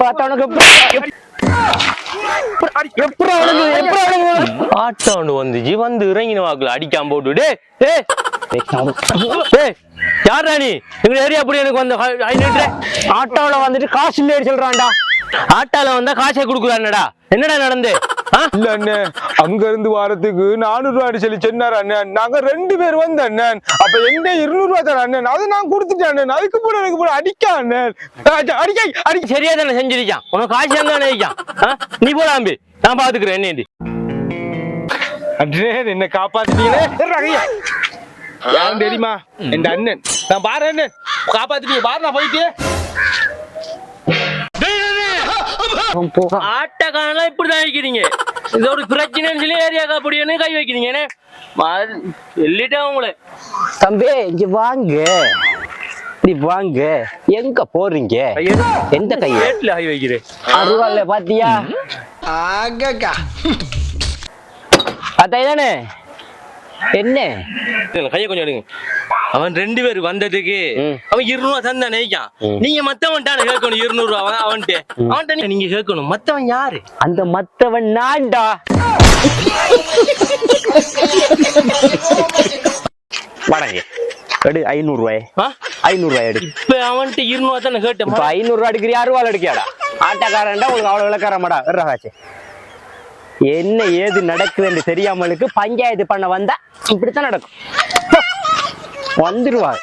பார்த்தா உனக்கு எப்படி ஆட்டோ ஒன்று வந்துச்சு வந்து இறங்கின வாக்குல அடிக்காம போட்டு யாரா நீ? எங்க ஏரியா அப்படி எனக்கு வந்து ஆட்டோல வந்துட்டு காசு இல்லைன்னு சொல்றான்டா. ஆட்டால வந்தா காசை கொடுக்குறானடா. என்னடா நடந்து? இல்ல அண்ணே அங்க இருந்து வாரத்துக்கு நானூறு ரூபாய் சொல்லி சொன்னார் அண்ணன் நாங்க ரெண்டு பேர் வந்த அண்ணன் அப்ப எங்க இருநூறு ரூபாய் தர அண்ணன் அது நான் கொடுத்துட்டேன் அண்ணன் அதுக்கு போட எனக்கு போட அடிக்க அண்ணன் அடி- அடிக்க அடிக்க. சரியா தானே செஞ்சிருக்கான். உனக்கு காசு ஆ? நீ போலாம்பி நான் பாத்துக்கிறேன் என்னேண்டி அண்ணே என்ன காப்பாத்திட்டீங்களே? யாரும் தெரியுமா? என் அண்ணன். நான் பாரு அண்ணன் காப்பாத்திட்டீங்க. பாரு நான் போயிட்டு. ஆட்டக்காரெல்லாம் இப்படிதான் வைக்கிறீங்க இது ஒரு பிரச்சனைன்னு சொல்லி ஏரியா காப்படியானு கை வைக்கிறீங்க. என்ன? சொல்லிட்டேன் உங்களை. தம்பி இங்க வாங்க. இப்படி வாங்க. எங்க போறீங்க? எந்த கைய? கேட்ல கை வைக்கிறேன். அருவாள்ல பாத்தியா? அதானே என்ன? கைய கொஞ்சம் எடுங்க. அவன் ரெண்டு பேர் வந்ததுக்கு. அவன் இருநூறு தந்தா நினைக்கான். நீங்க மத்தவன் கேட்கணும் இருநூறு ரூபா அவன் அவன்கிட்ட. அவன்கிட்ட நீங்க கேட்கணும். மத்தவன் யாரு? அந்த மத்தவன் நான்டா. வடங்க எடு ஐநூறு ரூபாய்? ஐநூறு ரூபாய் எடு. இப்ப அவன்கிட்ட இருநூறு தானே இப்ப கேட்டேன் ஐநூறு ரூபாய் எடுக்கிறியா அறுவாள் எடுக்கியாடா ஆட்டக்காரன்டா உங்களுக்கு அவ்வளவு விளக்காரமாடா விடுறாச்சு என்ன ஏது நடக்குதுன்னு தெரியாமலுக்கு பஞ்சாயத்து பண்ண வந்தா இப்படித்தான் நடக்கும். வந்துருவாங்க